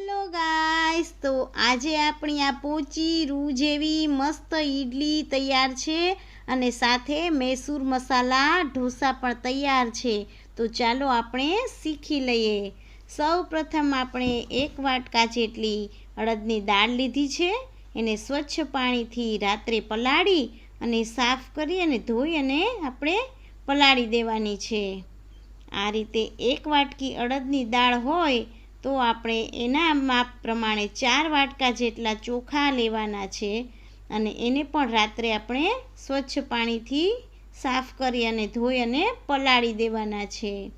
Hello guys તો આજે આપણી આ પોચી રૂ જેવી મસ્ત ઈડલી તૈયાર છે અને સાથે મૈસૂર મસાલા ઢોસા પણ તૈયાર છે. તો ચાલો આપણે શીખી લઈએ. સૌ પ્રથમ આપણે એક વાટકા જેટલી અડદની દાળ લીધી છે. એને સ્વચ્છ પાણીથી રાત્રે પલાળી અને સાફ કરી અને ધોઈ અને આપણે પલાળી દેવાની છે. આ રીતે એક વાટકી અડદની દાળ હોય તો આપણે એના માપ પ્રમાણે ચાર વાટકા જેટલા ચોખા લેવાના છે અને એને પણ રાત્રે આપણે સ્વચ્છ પાણીથી સાફ કરી અને ધોઈ અને પલાળી દેવાના છે.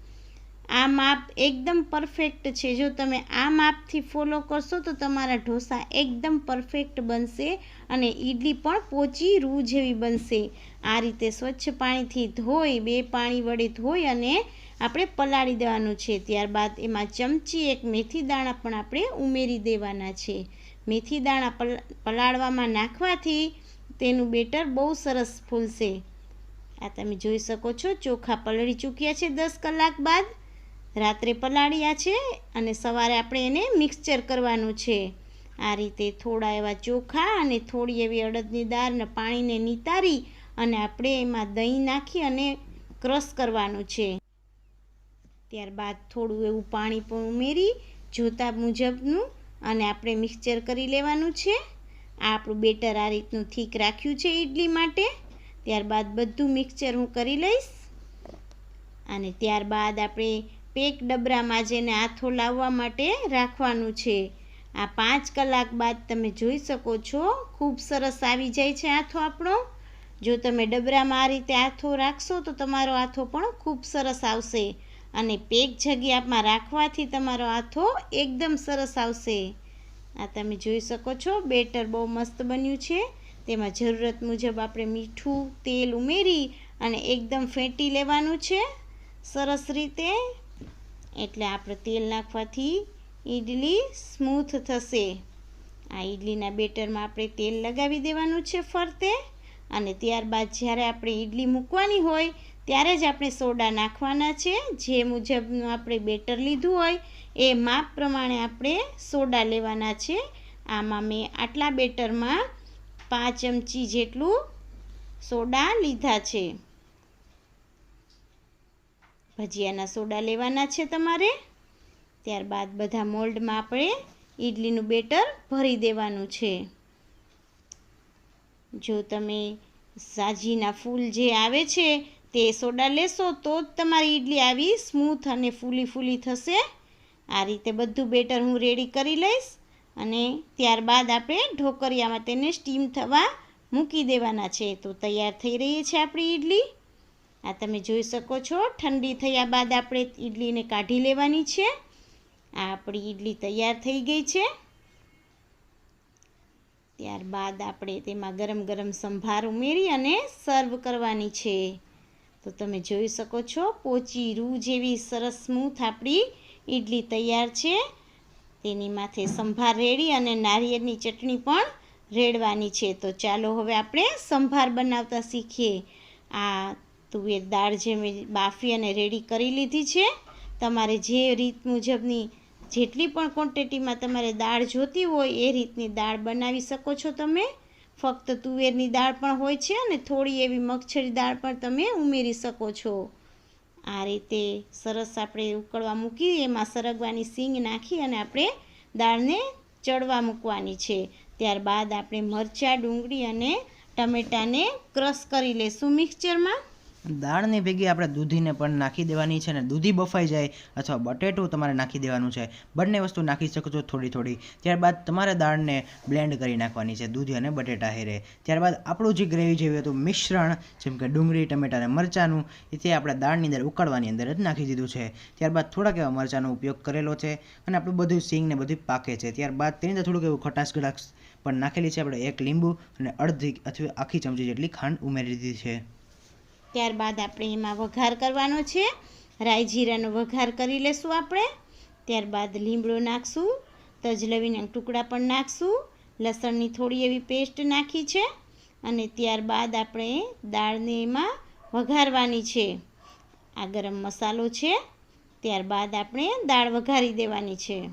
આ માપ એકદમ પરફેક્ટ છે. જો તમે આ માપથી ફોલો કરશો તો તમારા ઢોસા એકદમ પરફેક્ટ બનશે અને ઈડલી પણ પોચી રૂ જેવી બનશે. આ રીતે સ્વચ્છ પાણીથી ધોઈ, બે પાણી વડે ધોઈ અને આપણે પલાળી દેવાનું છે. ત્યારબાદ એમાં ચમચી એક મેથી દાણા પણ આપણે ઉમેરી દેવાના છે. મેથી દાણા પલાળવામાં નાખવાથી તેનું બેટર બહુ સરસ ફૂલશે. આ તમે જોઈ શકો છો, ચોખા પલળી ચૂક્યા છે દસ કલાક બાદ. રાત્રે પલાળ્યા છે અને સવારે આપણે એને મિક્સચર કરવાનું છે. આ રીતે થોડા એવા ચોખા અને થોડી એવી અડદની દાળને પાણીને નિતારી અને આપણે એમાં દહીં નાખી અને ક્રશ કરવાનું છે. ત્યારબાદ થોડું એવું પાણી પણ ઉમેરી, જોતા મુજબનું અને આપણે મિક્સચર કરી લેવાનું છે. આ આપણું બેટર આ રીતનું થીક રાખ્યું છે ઈડલી માટે. ત્યારબાદ બધું મિક્સચર હું કરી લઈશ. અને ત્યારબાદ આપણે પેક ડબરામાં જેને આથો લાવવા માટે રાખવાનું છે. આ પાંચ કલાક બાદ તમે જોઈ શકો છો, ખૂબ સરસ આવી જાય છે આથો આપણો. જો તમે ડબરામાં આ રીતે આથો રાખશો તો તમારો આથો પણ ખૂબ સરસ આવશે. અને પેક જગ્યામાં રાખવાથી તમારો આથો એકદમ સરસ આવશે. આ તમે જોઈ શકો છો, બેટર બહુ મસ્ત બન્યું છે. તેમાં જરૂરત મુજબ આપણે મીઠું, તેલ ઉમેરી અને એકદમ ફેંટી લેવાનું છે. સરસ રીતે. એટલે આપણે તેલ નાખવાથી ઈડલી સ્મૂથ થશે. આ ઈડલીના બેટરમાં આપણે તેલ લગાવી દેવાનું છે ફરતે. અને ત્યારબાદ જ્યારે આપણે ઈડલી મૂકવાની હોય ત્યારે જ આપણે સોડા નાખવાના છે. જે મુજબનું આપણે બેટર લીધું હોય એ માપ પ્રમાણે આપણે સોડા લેવાના છે. આમાં મેં આટલા બેટરમાં પાંચ ચમચી જેટલું સોડા લીધા છે. ભજીયાના સોડા લેવાના છે તમારે. ત્યારબાદ બધા મોલ્ડમાં આપણે ઈડલીનું બેટર ભરી દેવાનું છે. જો તમે સાજીના ફૂલ જે આવે છે તે સોડા લેશો તો જ તમારી ઈડલી આવી સ્મૂથ અને ફૂલી ફૂલી થશે. આ રીતે બધું બેટર હું રેડી કરી લઈશ અને ત્યારબાદ આપણે ઢોકરિયામાં તેને સ્ટીમ થવા મૂકી દેવાના છે. તો તૈયાર થઈ રહી છે આપણી ઈડલી. આ તમે જોઈ શકો છો, ઠંડી થયા બાદ આપણે ઈડલીને કાઢી લેવાની છે. આ આપણી ઈડલી તૈયાર થઈ ગઈ છે. ત્યારબાદ આપણે તેમાં ગરમ ગરમ સંભાર ઉમેરી અને સર્વ કરવાની છે. તો તમે જોઈ શકો છો, પોચી રૂ જેવી સરસ સ્મૂથ આપણી ઈડલી તૈયાર છે. તેની માથે સંભાર રેડી અને નારિયેળની ચટણી પણ રેડવાની છે. તો ચાલો હવે આપણે સંભાર બનાવતા શીખીએ. આ તુવેર દાળ જે મેં બાફી અને રેડી કરી લીધી છે, તમારે જે રીત મુજબની જેટલી પણ ક્વોન્ટિટીમાં તમારે દાળ જોતી હોય એ રીતની દાળ બનાવી શકો છો તમે. ફક્ત તુવેરની દાળ પણ હોય છે અને થોડી એવી મગછરી દાળ પણ તમે ઉમેરી શકો છો. આ રીતે સરસ આપણે ઉકળવા મૂકી, એમાં સરગવાની સીંગ નાખી અને આપણે દાળને ચડવા મૂકવાની છે. ત્યારબાદ આપણે મરચાં, ડુંગળી અને ટમેટાને ક્રશ કરી લઈશું મિક્સચરમાં દાળની ભેગી આપણે દૂધીને પણ નાખી દેવાની છે અને દૂધી બફાઈ જાય અથવા બટેટું તમારે નાખી દેવાનું છે. બંને વસ્તુ નાખી શકો છો થોડી થોડી. ત્યારબાદ તમારે દાળને બ્લેન્ડ કરી નાખવાની છે, દૂધી અને બટેટા હેરે. ત્યારબાદ આપણું જે ગ્રેવી જેવું હતું મિશ્રણ, જેમ કે ડુંગળી, ટમેટા અને મરચાંનું, એ તે આપણે દાળની અંદર ઉકાળવાની અંદર જ નાખી દીધું છે. ત્યારબાદ થોડાક એવા મરચાંનો ઉપયોગ કરેલો છે અને આપણું બધું સિંગ ને બધું પાકે છે. ત્યારબાદ તેની અંદર થોડુંક એવું ખટાશ ગળાશ પણ નાખેલી છે. આપણે એક લીંબુ અને અડધી અથવા આખી ચમચી જેટલી ખાંડ ઉમેરી દીધી છે. ત્યારબાદ આપણે એમાં વઘાર કરવાનો છે. રાઈ જીરાનો વઘાર કરી લેશું આપણે. ત્યારબાદ લીમડો નાખશું. તજલવીના ટુકડા પણ નાખશું. લસણની થોડી એવી પેસ્ટ નાખી છે. અને ત્યારબાદ આપણે દાળને એમાં વઘારવાની છે. આ ગરમ મસાલો છે. ત્યારબાદ આપણે દાળ વઘારી દેવાની છે.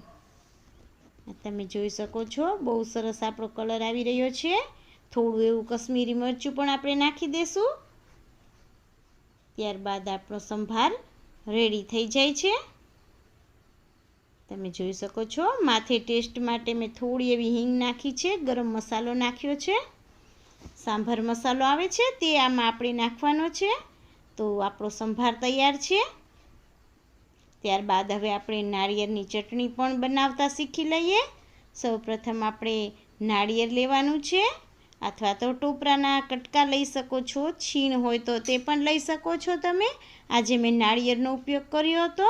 તમે જોઈ શકો છો, બહુ સરસ આપણો કલર આવી રહ્યો છે. થોડું એવું કશ્મીરી મરચું પણ આપણે નાખી દઈશું ત્યારબાદ આપણો સંભાર રેડી થઈ જાય છે. તમે જોઈ શકો છો, માથે ટેસ્ટ માટે મેં થોડી એવી હિંગ નાખી છે, ગરમ મસાલો નાખ્યો છે. સાંભાર મસાલો આવે છે, તે આમાં આપણે નાખવાનો છે. તો આપણો સંભાર તૈયાર છે. ત્યારબાદ હવે આપણે નાળિયેરની ચટણી પણ બનાવતા શીખી લઈએ. સૌપ્રથમ આપણે નાળિયેર લેવાનું છે. અથવા તો ટોપરાના કટકા લઈ શકો છો, છીણ હોય તો તે પણ લઈ શકો છો તમે. આજે મેં નાળિયેરનો ઉપયોગ કર્યો હતો.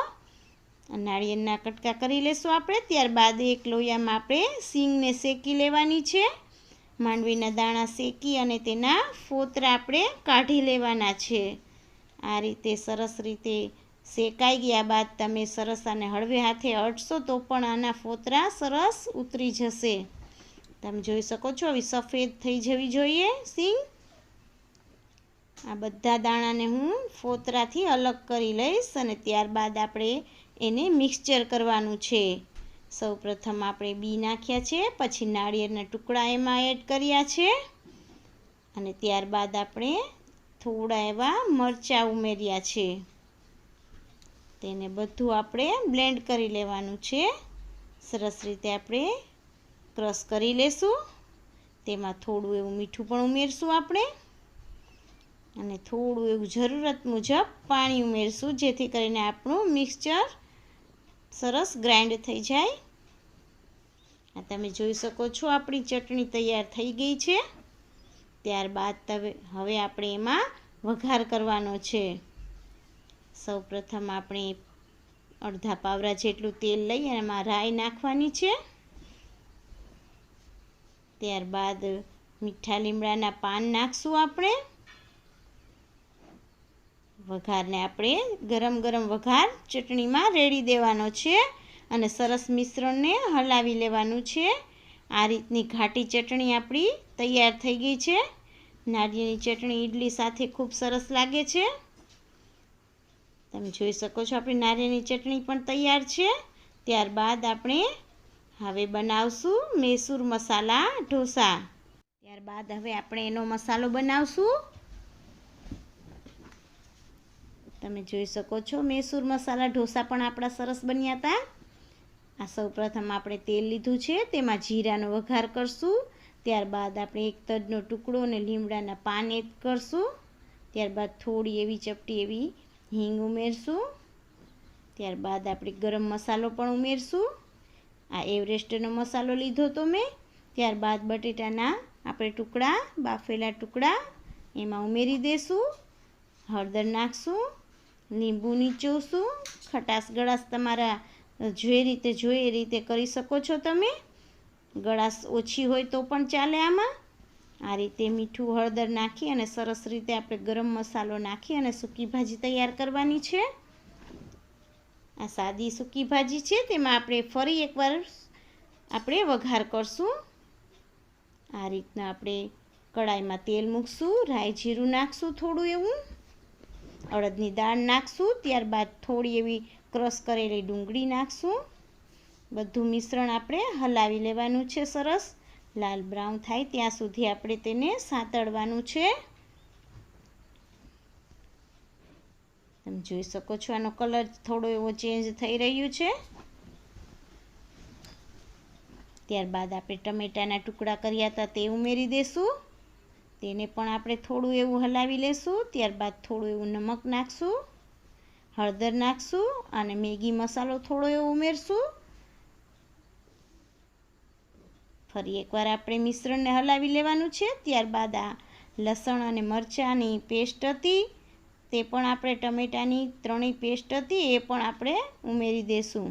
નાળિયેરના કટકા કરી લેશું આપણે. ત્યારબાદ એક લોયામાં આપણે સિંગને શેકી લેવાની છે. માંડવીના દાણા શેકી અને તેના ફોતરા આપણે કાઢી લેવાના છે. આ રીતે સરસ રીતે શેકાઈ ગયા બાદ તમે સરસ આને હળવે હાથે અડશો તો પણ આના ફોતરા સરસ ઉતરી જશે. તમે જોઈ શકો છો. આવી સફેદ થઈ જવી જોઈએ સિંગ આ બધા દાણાને હું ફોતરાથી અલગ કરી લઈશ અને ત્યારબાદ આપણે એને મિક્સચર કરવાનું છે. સૌ પ્રથમ આપણે બી નાખ્યા છે, પછી નાળિયેરના ટુકડા એમાં એડ કર્યા છે. અને ત્યારબાદ આપણે થોડા એવા મરચાં ઉમેર્યા છે. તેને બધું આપણે બ્લેન્ડ કરી લેવાનું છે. સરસ રીતે આપણે ક્રશ કરી લેશું. તેમાં થોડું એવું મીઠું પણ ઉમેરશું આપણે. અને થોડું એવું જરૂરત મુજબ પાણી ઉમેરશું, જેથી કરીને આપણું મિક્સચર સરસ ગ્રાઇન્ડ થઈ જાય. આ તમે જોઈ શકો છો, આપણી ચટણી તૈયાર થઈ ગઈ છે. ત્યારબાદ તવે, હવે આપણે એમાં વઘાર કરવાનો છે. સૌપ્રથમ આપણે અડધા પાવરા જેટલું તેલ લઈ અને એમાં રાઈ નાખવાની છે. ત્યારબાદ મીઠા લીમડાના પાન નાખશું આપણે. વઘારને આપણે ગરમ ગરમ વઘાર ચટણીમાં રેડી દેવાનો છે અને સરસ મિશ્રણને હલાવી લેવાનું છે. આ રીતની ઘાટી ચટણી આપણી તૈયાર થઈ ગઈ છે. નારિયેળની ચટણી ઈડલી સાથે ખૂબ સરસ લાગે છે. તમે જોઈ શકો છો આપણી નારિયેળની ચટણી પણ તૈયાર છે. ત્યારબાદ આપણે હવે બનાવશું મૈસૂર મસાલા ઢોસા. ત્યારબાદ હવે આપણે એનો મસાલો બનાવશું. તમે જોઈ શકો છો મૈસૂર મસાલા ઢોસા પણ આપણા સરસ બન્યા હતા આ સૌપ્રથમ આપણે તેલ લીધું છે, તેમાં જીરાનો વઘાર કરશું. ત્યારબાદ આપણે એક તજનો ટુકડો અને લીમડાના પાન એડ કરશું. ત્યારબાદ થોડી એવી ચપટી એવી હિંગ ઉમેરશું. ત્યારબાદ આપણે ગરમ મસાલો પણ ઉમેરશું. આ એવરેસ્ટનો મસાલો લીધો તો મેં. ત્યારબાદ બટેટાના આપણે ટુકડા, બાફેલા ટુકડા એમાં ઉમેરી દઈશું હળદર નાખશું. લીંબુ નીચોશું. ખટાશ ગળાશ તમારા જે રીતે જોઈએ એ રીતે કરી શકો છો તમે. ગળાશ ઓછી હોય તો પણ ચાલે આમાં. આ રીતે મીઠું હળદર નાખી અને સરસ રીતે આપણે ગરમ મસાલો નાખી અને સૂકી ભાજી તૈયાર કરવાની છે. આ સાદી સૂકી ભાજી છે, તેમાં આપણે ફરી એકવાર આપણે વઘાર કરશું. આ રીતના આપણે કડાઈમાં તેલ મૂકશું, રાઈ જીરું નાખશું થોડું એવું, અડદની દાળ નાખશું, ત્યારબાદ થોડી એવી ક્રશ કરેલી ડુંગળી નાખશું. બધું મિશ્રણ આપણે હલાવી લેવાનું છે સરસ. લાલ બ્રાઉન થાય ત્યાં સુધી આપણે તેને સાંતળવાનું છે. તમે જોઈ શકો છો આનો કલર થોડો એવો ચેન્જ થઈ રહ્યું છે. ત્યારબાદ આપણે ટમેટાના ટુકડા કર્યા હતા તે ઉમેરી દઈશું તેને પણ આપણે થોડું એવું હલાવી લેશું, ત્યારબાદ થોડું એવું નમક નાખશું, હળદર નાખશું અને મેગી મસાલો થોડો એવો ઉમેરશું. ફરી એકવાર આપણે મિશ્રણને હલાવી લેવાનું છે, ત્યારબાદ આ લસણ અને મરચાંની પેસ્ટ હતી. તે પણ આપણે ટમેટાની ત્રણેય પેસ્ટ હતી, એ પણ આપણે ઉમેરી દઈશું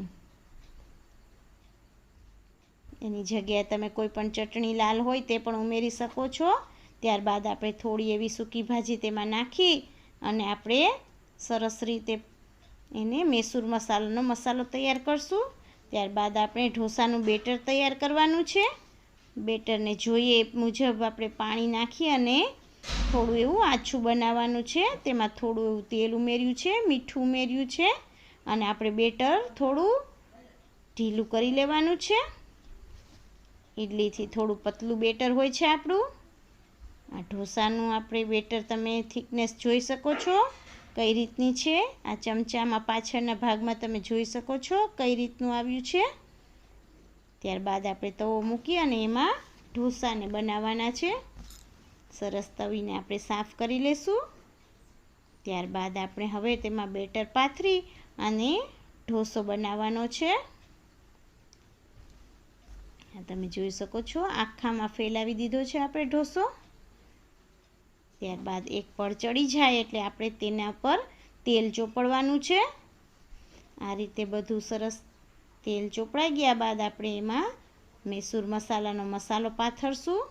એની જગ્યાએ તમે કોઈ પણ ચટણી લાલ હોય તે પણ ઉમેરી શકો છો. ત્યારબાદ આપણે થોડી એવી સૂકી ભાજી તેમાં નાખી અને આપણે સરસ રીતે એને મૈસૂર મસાલાનો મસાલો તૈયાર કરશું. ત્યારબાદ આપણે ઢોસાનું બેટર તૈયાર કરવાનું છે. બેટરને જોઈએ એ મુજબ આપણે પાણી નાખી અને થોડું એવું આછું બનાવવાનું છે. તેમાં થોડું એવું તેલ ઉમેર્યું છે, મીઠું ઉમેર્યું છે અને આપણે બેટર થોડું ઢીલું કરી લેવાનું છે. ઇડલીથી થોડું પતલું બેટર હોય છે આપણું. આ ઢોસાનું આપણે બેટર તમે થિકનેસ જોઈ શકો છો કઈ રીતની છે. આ ચમચામાં પાછળના ભાગમાં તમે જોઈ શકો છો કઈ રીતનું આવ્યું છે. ત્યારબાદ આપણે તવો મૂકી અને એમાં ઢોસાને બનાવવાના છે. સરસ તવીને આપણે સાફ કરી લેશું. ત્યારબાદ આપણે હવે તેમાં બેટર પાથરી અને ઢોસો બનાવવાનો છે. તમે જોઈ શકો છો, આખામાં ફેલાવી દીધો છે આપણે ઢોસો. ત્યારબાદ એક પળ ચડી જાય એટલે આપણે તેના પર તેલ ચોપડવાનું છે. આ રીતે બધું સરસ તેલ ચોપડાઈ ગયા બાદ આપણે એમાં મૈસૂર મસાલાનો મસાલો પાથરશું.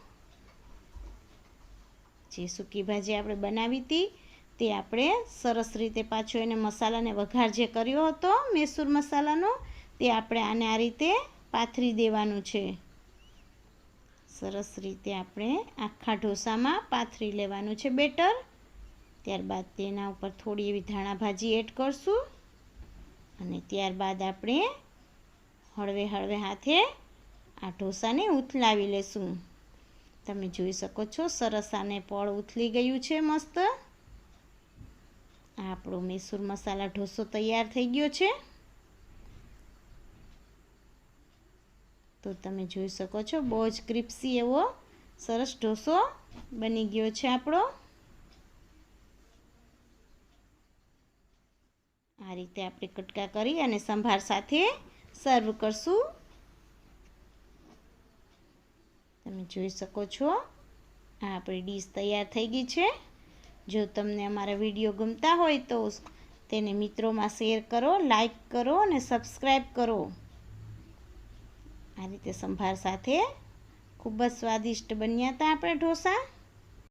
જે સૂકી ભાજી આપણે બનાવી હતી, તે આપણે સરસ રીતે પાછો એને મસાલાને વઘાર જે કર્યો હતો, મૈસૂર મસાલાનો, તે આપણે આને આ રીતે પાથરી દેવાનું છે. સરસ રીતે આપણે આખા ઢોસામાં પાથરી લેવાનું છે બેટર. ત્યારબાદ તેના ઉપર થોડી એવી ધાણા ભાજી એડ કરશું. અને ત્યારબાદ આપણે હળવે હળવે હાથે આ ઢોસાને ઉથલાવી લેશું. તમે જોઈ શકો છો, સરસ આને પળ ઉથલી ગયું છે મસ્ત. આપણો મૈસૂર મસાલા ઢોસો તૈયાર થઈ ગયો છે. તો તમે જોઈ શકો છો, બહુ જ ક્રિપ્સી એવો સરસ ઢોસો બની ગયો છે આપણો. આ રીતે આપણે કટકા કરી અને સંભાર સાથે સર્વ કરશું. તમે જોઈ શકો છો. આ આપણી ડીશ તૈયાર થઈ ગઈ છે. જો તમને અમારા વીડિયો ગમતા હોય તો તેને મિત્રોમાં શેર કરો, લાઈક કરો અને સબસ્ક્રાઈબ કરો. આ રીતે સંભાર સાથે ખૂબ જ સ્વાદિષ્ટ બન્યા હતા આપણે ઢોસા.